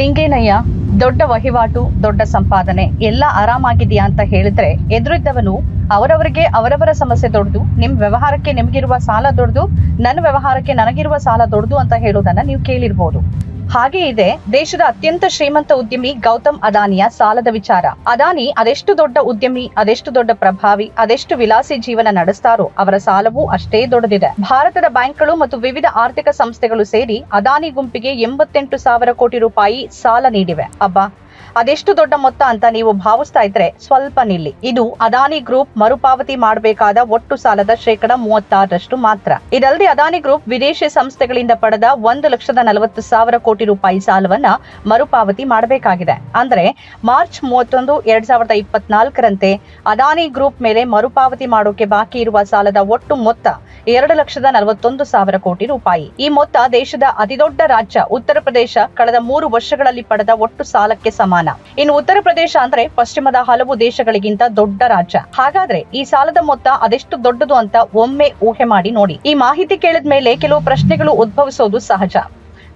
ನಿಂಗೇನಯ್ಯ, ದೊಡ್ಡ ವಹಿವಾಟು, ದೊಡ್ಡ ಸಂಪಾದನೆ, ಎಲ್ಲ ಆರಾಮಾಗಿದೆಯಾ ಅಂತ ಹೇಳಿದ್ರೆ ಎದುರಿದ್ದವನು ಅವರವರಿಗೆ ಅವರವರ ಸಮಸ್ಯೆ ದೊಡ್ಡದು ನಿಮ್ ವ್ಯವಹಾರಕ್ಕೆ ನಿಮಗಿರುವ ಸಾಲ ದೊಡ್ಡದು ನನ್ನ ವ್ಯವಹಾರಕ್ಕೆ ನನಗಿರುವ ಸಾಲ ದೊಡ್ಡದು ಅಂತ ಹೇಳೋದನ್ನ ನೀವು ಕೇಳಿರ್ಬೋದು. ಹಾಗೆ ಇದೆ. ದೇಶದ ಅತ್ಯಂತ ಶ್ರೀಮಂತ ಉದ್ಯಮಿ ಗೌತಮ್ ಅದಾನಿಯ ಸಾಲದ ವಿಚಾರ. ಅದಾನಿ ಅದೆಷ್ಟು ದೊಡ್ಡ ಉದ್ಯಮಿ, ಅದೆಷ್ಟು ದೊಡ್ಡ ಪ್ರಭಾವಿ, ಅದೆಷ್ಟು ವಿಲಾಸಿ ಜೀವನ ನಡೆಸ್ತಾರೋ ಅವರ ಸಾಲವೂ ಅಷ್ಟೇ ದೊಡ್ಡದಿದೆ. ಭಾರತದ ಬ್ಯಾಂಕ್ಗಳು ಮತ್ತು ವಿವಿಧ ಆರ್ಥಿಕ ಸಂಸ್ಥೆಗಳು ಸೇರಿ ಅದಾನಿ ಗುಂಪಿಗೆ ಎಂಬತ್ತೆಂಟು ಸಾವಿರ ಕೋಟಿ ರೂಪಾಯಿ ಸಾಲ ನೀಡಿವೆ. ಅಬ್ಬಾ! ಅದೆಷ್ಟು ದೊಡ್ಡ ಮೊತ್ತ ಅಂತ ನೀವು ಭಾವಿಸ್ತಾ ಇದ್ರೆ ಸ್ವಲ್ಪ ನಿಲ್ಲಿ. ಇದು ಅದಾನಿ ಗ್ರೂಪ್ ಮರುಪಾವತಿ ಮಾಡಬೇಕಾದ ಒಟ್ಟು ಸಾಲದ ಶೇಕಡ ಮೂವತ್ತಾರರಷ್ಟು ಮಾತ್ರ. ಇದಲ್ಲದೆ ಅದಾನಿ ಗ್ರೂಪ್ ವಿದೇಶಿ ಸಂಸ್ಥೆಗಳಿಂದ ಪಡೆದ ಒಂದು ಲಕ್ಷದ ನಲವತ್ತು ಸಾವಿರ ಕೋಟಿ ರೂಪಾಯಿ ಸಾಲವನ್ನ ಮರುಪಾವತಿ ಮಾಡಬೇಕಾಗಿದೆ. ಅಂದ್ರೆ ಮಾರ್ಚ್ ಮೂವತ್ತೊಂದು ಎರಡ್ ಸಾವಿರದ ಇಪ್ಪತ್ನಾಲ್ಕರಂತೆ ಅದಾನಿ ಗ್ರೂಪ್ ಮೇಲೆ ಮರುಪಾವತಿ ಮಾಡೋಕೆ ಬಾಕಿ ಇರುವ ಸಾಲದ ಒಟ್ಟು ಮೊತ್ತ ಎರಡು ಲಕ್ಷದ ನಲವತ್ತೊಂದು ಸಾವಿರ ಕೋಟಿ ರೂಪಾಯಿ. ಈ ಮೊತ್ತ ದೇಶದ ಅತಿದೊಡ್ಡ ರಾಜ್ಯ ಉತ್ತರ ಪ್ರದೇಶ ಕಳೆದ ಮೂರು ವರ್ಷಗಳಲ್ಲಿ ಪಡೆದ ಒಟ್ಟು ಸಾಲಕ್ಕೆ ಸಮಾನ. ಇನ್ನು ಉತ್ತರ ಪ್ರದೇಶ ಅಂದ್ರೆ ಪಶ್ಚಿಮದ ಹಲವು ದೇಶಗಳಿಗಿಂತ ದೊಡ್ಡ ರಾಜ್ಯ. ಹಾಗಾದ್ರೆ ಈ ಸಾಲದ ಮೊತ್ತ ಅದೆಷ್ಟು ದೊಡ್ಡದು ಅಂತ ಒಮ್ಮೆ ಊಹೆ ಮಾಡಿ ನೋಡಿ. ಈ ಮಾಹಿತಿ ಕೇಳಿದ ಮೇಲೆ ಕೆಲವು ಪ್ರಶ್ನೆಗಳು ಉದ್ಭವಿಸೋದು ಸಹಜ.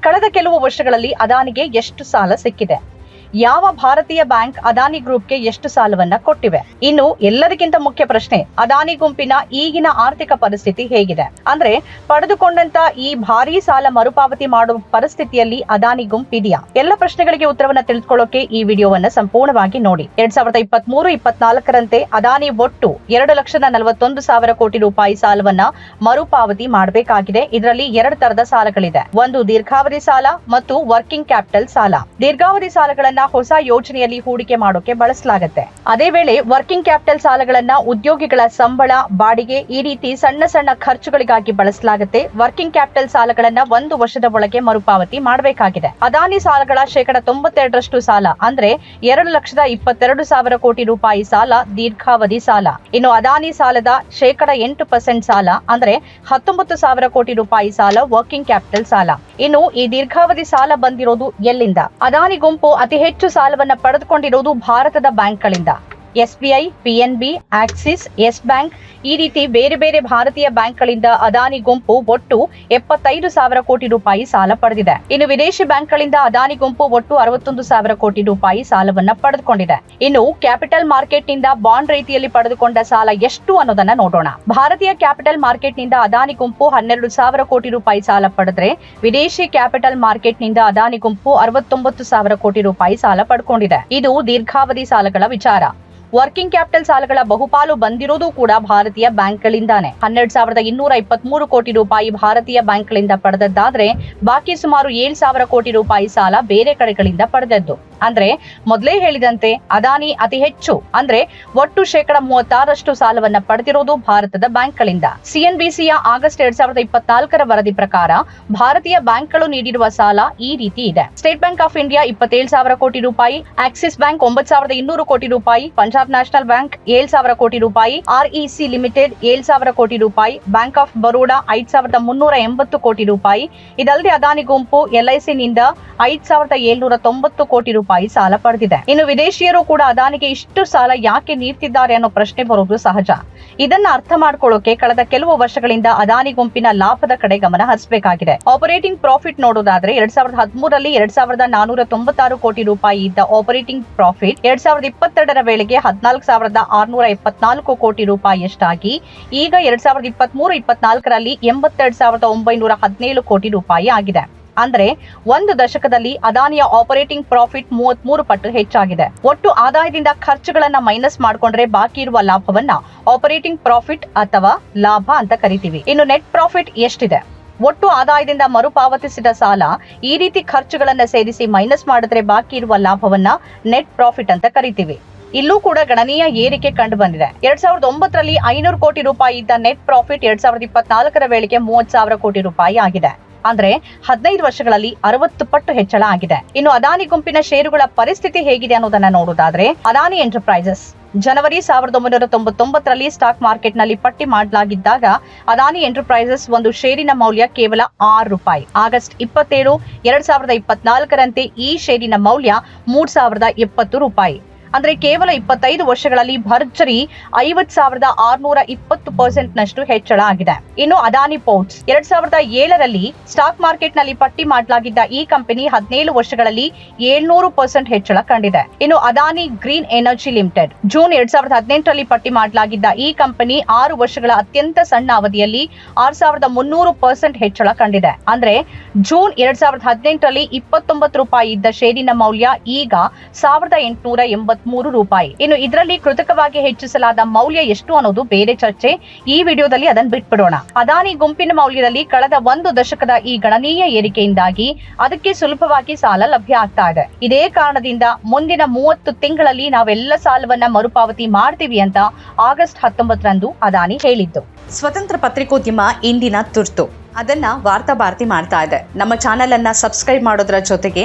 ಕಳೆದ ಕೆಲವು ವರ್ಷಗಳಲ್ಲಿ ಅದಾನಿಗೆ ಎಷ್ಟು ಸಾಲ ಸಿಕ್ಕಿದೆ? ಯಾವ ಭಾರತೀಯ ಬ್ಯಾಂಕ್ ಅದಾನಿ ಗ್ರೂಪ್ಗೆ ಎಷ್ಟು ಸಾಲವನ್ನ ಕೊಟ್ಟಿವೆ? ಇನ್ನು ಎಲ್ಲದಕ್ಕಿಂತ ಮುಖ್ಯ ಪ್ರಶ್ನೆ, ಅದಾನಿ ಗುಂಪಿನ ಈಗಿನ ಆರ್ಥಿಕ ಪರಿಸ್ಥಿತಿ ಹೇಗಿದೆ? ಅಂದ್ರೆ ಪಡೆದುಕೊಂಡಂತ ಈ ಭಾರೀ ಸಾಲ ಮರುಪಾವತಿ ಮಾಡುವ ಪರಿಸ್ಥಿತಿಯಲ್ಲಿ ಅದಾನಿ ಗುಂಪಿದೆಯಾ ಎಲ್ಲ ಪ್ರಶ್ನೆಗಳಿಗೆ ಉತ್ತರವನ್ನ ತಿಳಿದುಕೊಳ್ಳೋಕೆ ಈ ವಿಡಿಯೋವನ್ನ ಸಂಪೂರ್ಣವಾಗಿ ನೋಡಿ. ಎರಡ್ ಸಾವಿರದ ಇಪ್ಪತ್ತ್ ಮೂರು ಇಪ್ಪತ್ನಾಲ್ಕರಂತೆ ಅದಾನಿ ಒಟ್ಟು ಎರಡು ಲಕ್ಷದ ನಲವತ್ತೊಂದು ಸಾವಿರ ಕೋಟಿ ರೂಪಾಯಿ ಸಾಲವನ್ನ ಮರುಪಾವತಿ ಮಾಡಬೇಕಾಗಿದೆ. ಇದರಲ್ಲಿ ಎರಡು ತರದ ಸಾಲಗಳಿದೆ. ಒಂದು ದೀರ್ಘಾವಧಿ ಸಾಲ ಮತ್ತು ವರ್ಕಿಂಗ್ ಕ್ಯಾಪಿಟಲ್ ಸಾಲ. ದೀರ್ಘಾವಧಿ ಸಾಲಗಳನ್ನ ಹೊಸ ಯೋಜನೆಯಲ್ಲಿ ಹೂಡಿಕೆ ಮಾಡೋಕೆ ಬಳಸಲಾಗುತ್ತೆ. ಅದೇ ವೇಳೆ ವರ್ಕಿಂಗ್ ಕ್ಯಾಪಿಟಲ್ ಸಾಲಗಳನ್ನ ಉದ್ಯೋಗಿಗಳ ಸಂಬಳ, ಬಾಡಿಗೆ ಈ ರೀತಿ ಸಣ್ಣ ಸಣ್ಣ ಖರ್ಚುಗಳಿಗಾಗಿ ಬಳಸಲಾಗುತ್ತೆ. ವರ್ಕಿಂಗ್ ಕ್ಯಾಪಿಟಲ್ ಸಾಲಗಳನ್ನ ಒಂದು ವರ್ಷದ ಒಳಗೆ ಮರುಪಾವತಿ ಮಾಡಬೇಕಾಗಿದೆ. ಅದಾನಿ ಸಾಲಗಳ ಶೇಕಡ ತೊಂಬತ್ತೆರಡರಷ್ಟು ಸಾಲ, ಅಂದ್ರೆ ಎರಡು ಲಕ್ಷದ ಇಪ್ಪತ್ತೆರಡು ಸಾವಿರ ಕೋಟಿ ರೂಪಾಯಿ ಸಾಲ, ದೀರ್ಘಾವಧಿ ಸಾಲ. ಇನ್ನು ಅದಾನಿ ಸಾಲದ ಶೇಕಡ ಎಂಟು ಪರ್ಸೆಂಟ್ ಸಾಲ, ಅಂದ್ರೆ ಹತ್ತೊಂಬತ್ತು ಸಾವಿರ ಕೋಟಿ ರೂಪಾಯಿ ಸಾಲ ವರ್ಕಿಂಗ್ ಕ್ಯಾಪಿಟಲ್ ಸಾಲ. ಇನ್ನು ಈ ದೀರ್ಘಾವಧಿ ಸಾಲ ಬಂದಿರೋದು ಎಲ್ಲಿಂದ? ಅದಾನಿ ಗುಂಪು ಅತಿ ಹೆಚ್ಚು ಸಾಲವನ್ನ ಪಡೆದುಕೊಂಡಿರುವುದು ಭಾರತದ ಬ್ಯಾಂಕ್ಗಳಿಂದ. SBI B, Axis, Yes Bank, ಈ ರೀತಿ ಬೇರೆ ಬೇರೆ ಭಾರತೀಯ ಬ್ಯಾಂಕ್ಗಳಿಂದ ಅದಾನಿ ಗುಂಪು ಒಟ್ಟು ಎಪ್ಪತ್ತೈದು ಸಾವಿರ ಕೋಟಿ ರೂಪಾಯಿ ಸಾಲ ಪಡೆದಿದೆ. ಇನ್ನು ವಿದೇಶಿ ಬ್ಯಾಂಕ್ಗಳಿಂದ ಅದಾನಿ ಗುಂಪು ಒಟ್ಟು ಅರವತ್ತೊಂದು ಸಾವಿರ ಕೋಟಿ ರೂಪಾಯಿ ಸಾಲವನ್ನ ಪಡೆದುಕೊಂಡಿದೆ. ಇನ್ನು ಕ್ಯಾಪಿಟಲ್ ಮಾರ್ಕೆಟ್ನಿಂದ ಬಾಂಡ್ ರೀತಿಯಲ್ಲಿ ಪಡೆದುಕೊಂಡ ಸಾಲ ಎಷ್ಟು ಅನ್ನೋದನ್ನ ನೋಡೋಣ. ಭಾರತೀಯ ಕ್ಯಾಪಿಟಲ್ ಮಾರ್ಕೆಟ್ನಿಂದ ಅದಾನಿ ಗುಂಪು ಹನ್ನೆರಡು ಸಾವಿರ ಕೋಟಿ ರೂಪಾಯಿ ಸಾಲ ಪಡೆದ್ರೆ ವಿದೇಶಿ ಕ್ಯಾಪಿಟಲ್ ಮಾರ್ಕೆಟ್ನಿಂದ ಅದಾನಿ ಗುಂಪು ಅರವತ್ತೊಂಬತ್ತು ಸಾವಿರ ಕೋಟಿ ರೂಪಾಯಿ ಸಾಲ ಪಡ್ಕೊಂಡಿದೆ. ಇದು ದೀರ್ಘಾವಧಿ ಸಾಲಗಳ ವಿಚಾರ. ವರ್ಕಿಂಗ್ ಕ್ಯಾಪಿಟಲ್ ಸಾಲಗಳ ಬಹುಪಾಲು ಬಂದಿರೋದು ಕೂಡ ಭಾರತೀಯ ಬ್ಯಾಂಕ್ಗಳಿಂದಾನೆ. ಹನ್ನೆರಡು ಸಾವಿರದ ಇನ್ನೂರ ಇಪ್ಪತ್ಮೂರು ಕೋಟಿ ರೂಪಾಯಿ ಭಾರತೀಯ ಬ್ಯಾಂಕ್ಗಳಿಂದ ಪಡೆದದ್ದಾದ್ರೆ, ಬಾಕಿ ಸುಮಾರು ಏಳು ಸಾವಿರ ಕೋಟಿ ರೂಪಾಯಿ ಸಾಲ ಬೇರೆ ಕಡೆಗಳಿಂದ ಪಡೆದದ್ದು. ಅಂದ್ರೆ ಮೊದಲೇ ಹೇಳಿದಂತೆ ಅದಾನಿ ಅತಿ ಹೆಚ್ಚು. ಅಂದ್ರೆ ಒಟ್ಟು ಶೇಕಡ ಮೂವತ್ತಾರಷ್ಟು ಸಾಲವನ್ನ ಪಡೆದಿರೋದು ಭಾರತದ ಬ್ಯಾಂಕ್ಗಳಿಂದ. ಸಿಎನ್ಬಿಸಿಯ ಆಗಸ್ಟ್ ಎರಡ್ ಸಾವಿರದ ಇಪ್ಪತ್ನಾಲ್ಕರ ವರದಿ ಪ್ರಕಾರ ಭಾರತೀಯ ಬ್ಯಾಂಕ್ಗಳು ನೀಡಿರುವ ಸಾಲ ಈ ರೀತಿ ಇದೆ. ಸ್ಟೇಟ್ ಬ್ಯಾಂಕ್ ಆಫ್ ಇಂಡಿಯಾ ಇಪ್ಪತ್ತೇಳು ಸಾವಿರ ಕೋಟಿ ರೂಪಾಯಿ, ಆಕ್ಸಿಸ್ ಬ್ಯಾಂಕ್ ಒಂಬತ್ತು ಸಾವಿರದ ಇನ್ನೂರು ಕೋಟಿ ರೂಪಾಯಿ, ಪಂಜಾಬ್ ನ್ಯಾಷನಲ್ ಬ್ಯಾಂಕ್ ಏಳು ಸಾವಿರ ಕೋಟಿ ರೂಪಾಯಿ, ಆರ್ಇಸಿ ಲಿಮಿಟೆಡ್ ಏಳು ಸಾವಿರ ಕೋಟಿ ರೂಪಾಯಿ, ಬ್ಯಾಂಕ್ ಆಫ್ ಬರೋಡಾ ಐದ್ ಸಾವಿರದ ಮುನ್ನೂರ ಎಂಬತ್ತು ಕೋಟಿ ರೂಪಾಯಿ, ಇದಲ್ಲದೆ ಅದಾನಿ ಗುಂಪು ಎಲ್ಐಸಿನಿಂದ ಐದ್ ಸಾವಿರದ ಏಳ್ನೂರ ತೊಂಬತ್ತು ಕೋಟಿ ರೂಪಾಯಿ ಸಾಲ ಪಡೆದಿದೆ. ಇನ್ನು ವಿದೇಶಿಯರು ಕೂಡ ಅದಾನಿಗೆ ಇಷ್ಟು ಸಾಲ ಯಾಕೆ ನೀಡ್ತಿದ್ದಾರೆ ಅನ್ನೋ ಪ್ರಶ್ನೆ ಬರೋದು ಸಹಜ. ಇದನ್ನ ಅರ್ಥ ಮಾಡ್ಕೊಳ್ಳೋಕೆ ಕಳೆದ ಕೆಲವು ವರ್ಷಗಳಿಂದ ಅದಾನಿ ಗುಂಪಿನ ಲಾಭದ ಕಡೆ ಗಮನ ಹರಿಸಬೇಕಾಗಿದೆ. ಆಪರೇಟಿಂಗ್ ಪ್ರಾಫಿಟ್ ನೋಡೋದಾದ್ರೆ ಎರಡ್ ಸಾವಿರದ ಹದಿಮೂರರಲ್ಲಿ ಎರಡ್ ಸಾವಿರದ ನಾನೂರ ತೊಂಬತ್ತಾರು ಕೋಟಿ ರೂಪಾಯಿ ಇದ್ದ ಆಪರೇಟಿಂಗ್ ಪ್ರಾಫಿಟ್ ಎರಡ್ ಸಾವಿರದ ಇಪ್ಪತ್ತೆರಡರ ವೇಳೆಗೆ ಹದಿನಾಲ್ಕು ಸಾವಿರದ ಆರ್ನೂರ ಎಪ್ಪತ್ನಾಲ್ಕು ಕೋಟಿ ರೂಪಾಯಿಯಷ್ಟಾಗಿ, ಈಗ ಎರಡ್ ಸಾವಿರದ ಇಪ್ಪತ್ಮೂರು, ಇಪ್ಪತ್ನಾಲ್ಕರಲ್ಲಿ ಎಂಬತ್ತೆರಡು ಸಾವಿರದ ಒಂಬೈನೂರ ಹದಿನೇಳು ಕೋಟಿ ರೂಪಾಯಿ ಆಗಿದೆ. ಅಂದ್ರೆ ಒಂದು ದಶಕದಲ್ಲಿ ಅದಾನಿಯ ಆಪರೇಟಿಂಗ್ ಪ್ರಾಫಿಟ್ ಮೂವತ್ತ್ ಮೂರು ಪಟ್ಟು ಹೆಚ್ಚಾಗಿದೆ. ಒಟ್ಟು ಆದಾಯದಿಂದ ಖರ್ಚುಗಳನ್ನ ಮೈನಸ್ ಮಾಡಿಕೊಂಡ್ರೆ ಬಾಕಿ ಇರುವ ಲಾಭವನ್ನ ಆಪರೇಟಿಂಗ್ ಪ್ರಾಫಿಟ್ ಅಥವಾ ಲಾಭ ಅಂತ ಕರಿತೀವಿ. ಇನ್ನು ನೆಟ್ ಪ್ರಾಫಿಟ್ ಎಷ್ಟಿದೆ? ಒಟ್ಟು ಆದಾಯದಿಂದ ಮರುಪಾವತಿಸಿದ ಸಾಲ ಈ ರೀತಿ ಖರ್ಚುಗಳನ್ನ ಸೇರಿಸಿ ಮೈನಸ್ ಮಾಡಿದ್ರೆ ಬಾಕಿ ಇರುವ ಲಾಭವನ್ನ ನೆಟ್ ಪ್ರಾಫಿಟ್ ಅಂತ ಕರಿತೀವಿ. ಇಲ್ಲೂ ಕೂಡ ಗಣನೀಯ ಏರಿಕೆ ಕಂಡು ಬಂದಿದೆ. ಎರಡ್ ಸಾವಿರದ ಒಂಬತ್ತರಲ್ಲಿ ಐನೂರು ಕೋಟಿ ರೂಪಾಯಿ ಇದ್ದ ನೆಟ್ ಪ್ರಾಫಿಟ್ ಎರಡ್ ಸಾವಿರದ ಇಪ್ಪತ್ನಾಲ್ಕರ ವೇಳೆಗೆ ಮೂವತ್ ಸಾವಿರ ಕೋಟಿ ರೂಪಾಯಿ ಆಗಿದೆ. ಅಂದ್ರೆ ಹದಿನೈದು ವರ್ಷಗಳಲ್ಲಿ ಅರವತ್ತು ಪಟ್ಟು ಹೆಚ್ಚಳ ಆಗಿದೆ. ಇನ್ನು ಅದಾನಿ ಗುಂಪಿನ ಷೇರುಗಳ ಪರಿಸ್ಥಿತಿ ಹೇಗಿದೆ ಅನ್ನೋದನ್ನ ನೋಡೋದಾದ್ರೆ ಅದಾನಿ ಎಂಟರ್ಪ್ರೈಸಸ್ ಜನವರಿ ಸಾವಿರದ ಒಂಬೈನೂರ ತೊಂಬತ್ತೊಂಬತ್ತರಲ್ಲಿ ಸ್ಟಾಕ್ ಮಾರ್ಕೆಟ್ನಲ್ಲಿ ಪಟ್ಟಿ ಮಾಡಲಾಗಿದ್ದಾಗ ಅದಾನಿ ಎಂಟರ್ಪ್ರೈಸಸ್ ಒಂದು ಷೇರಿನ ಮೌಲ್ಯ ಕೇವಲ ಆರು ರೂಪಾಯಿ. ಆಗಸ್ಟ್ ಇಪ್ಪತ್ತೇಳು, ಎರಡ್ ಸಾವಿರದ ಇಪ್ಪತ್ನಾಲ್ಕರಂತೆ ಈ ಷೇರಿನ ಮೌಲ್ಯ ಮೂರ್ ಸಾವಿರದ ಎಪ್ಪತ್ತು ರೂಪಾಯಿ. ಅಂದ್ರೆ ಕೇವಲ ಇಪ್ಪತ್ತೈದು ವರ್ಷಗಳಲ್ಲಿ ಭರ್ಜರಿ ಐವತ್ ಸಾವಿರದ ಆರ್ನೂರ ಇಪ್ಪತ್ತು ಪರ್ಸೆಂಟ್ ನಷ್ಟು ಹೆಚ್ಚಳ ಆಗಿದೆ. ಇನ್ನು ಅದಾನಿ ಪೋರ್ಟ್ಸ್, ಎರಡ್ ಸಾವಿರದ ಏಳರಲ್ಲಿ ಸ್ಟಾಕ್ ಮಾರ್ಕೆಟ್ನಲ್ಲಿ ಪಟ್ಟಿ ಮಾಡಲಾಗಿದ್ದ ಈ ಕಂಪನಿ ಹದಿನೇಳು ವರ್ಷಗಳಲ್ಲಿ ಏಳ್ನೂರು ಪರ್ಸೆಂಟ್ ಹೆಚ್ಚಳ ಕಂಡಿದೆ. ಇನ್ನು Adani Green Energy Limited, June ಎರಡ್ ಸಾವಿರದ ಹದಿನೆಂಟರಲ್ಲಿ ಪಟ್ಟಿ ಮಾಡಲಾಗಿದ್ದ ಈ ಕಂಪನಿ ಆರು ವರ್ಷಗಳ ಅತ್ಯಂತ ಸಣ್ಣ ಅವಧಿಯಲ್ಲಿ ಆರ್ ಸಾವಿರದ ಮುನ್ನೂರು ಪರ್ಸೆಂಟ್ ಹೆಚ್ಚಳ ಕಂಡಿದೆ. ಅಂದ್ರೆ ಜೂನ್ ಎರಡ್ ಸಾವಿರದ ಹದಿನೆಂಟರಲ್ಲಿ ಇಪ್ಪತ್ತೊಂಬತ್ತು ರೂಪಾಯಿ ಇದ್ದ ಷೇರಿನ ಮೌಲ್ಯ ಈಗ ಸಾವಿರದ ಎಂಟುನೂರ ಎಂಬತ್ಮೂರು ರೂಪಾಯಿ. ಇನ್ನು ಇದರಲ್ಲಿ ಕೃತಕವಾಗಿ ಹೆಚ್ಚಿಸಲಾದ ಮೌಲ್ಯ ಎಷ್ಟು ಅನ್ನೋದು ಬೇರೆ ಚರ್ಚೆ. ಈ ವಿಡಿಯೋದಲ್ಲಿ ಅದನ್ನು ಬಿಟ್ಬಿಡೋಣ. ಅದಾನಿ ಗುಂಪಿನ ಮೌಲ್ಯದಲ್ಲಿ ಕಳೆದ ಒಂದು ದಶಕದ ಈ ಗಣನೀಯ ಏರಿಕೆಯಿಂದಾಗಿ ಅದಕ್ಕೆ ಸುಲಭವಾಗಿ ಸಾಲ ಲಭ್ಯ ಆಗ್ತಾ ಇದೆ. ಇದೇ ಕಾರಣದಿಂದ ಮುಂದಿನ ಮೂವತ್ತು ತಿಂಗಳಲ್ಲಿ ನಾವೆಲ್ಲ ಸಾಲವನ್ನ ಮರುಪಾವತಿ ಮಾಡ್ತೀವಿ ಅಂತ ಆಗಸ್ಟ್ ಹತ್ತೊಂಬತ್ತರಂದು ಅದಾನಿ ಹೇಳಿದ್ದು. ಸ್ವತಂತ್ರ ಪತ್ರಿಕೋದ್ಯಮ ಇಂದಿನ ತುರ್ತು. ಅದನ್ನ ವಾರ್ತಾ ಭಾರತಿ ಮಾಡ್ತಾ ಇದೆ. ನಮ್ಮ ಚಾನೆಲ್ ಅನ್ನ ಸಬ್ಸ್ಕ್ರೈಬ್ ಮಾಡೋದ್ರ ಜೊತೆಗೆ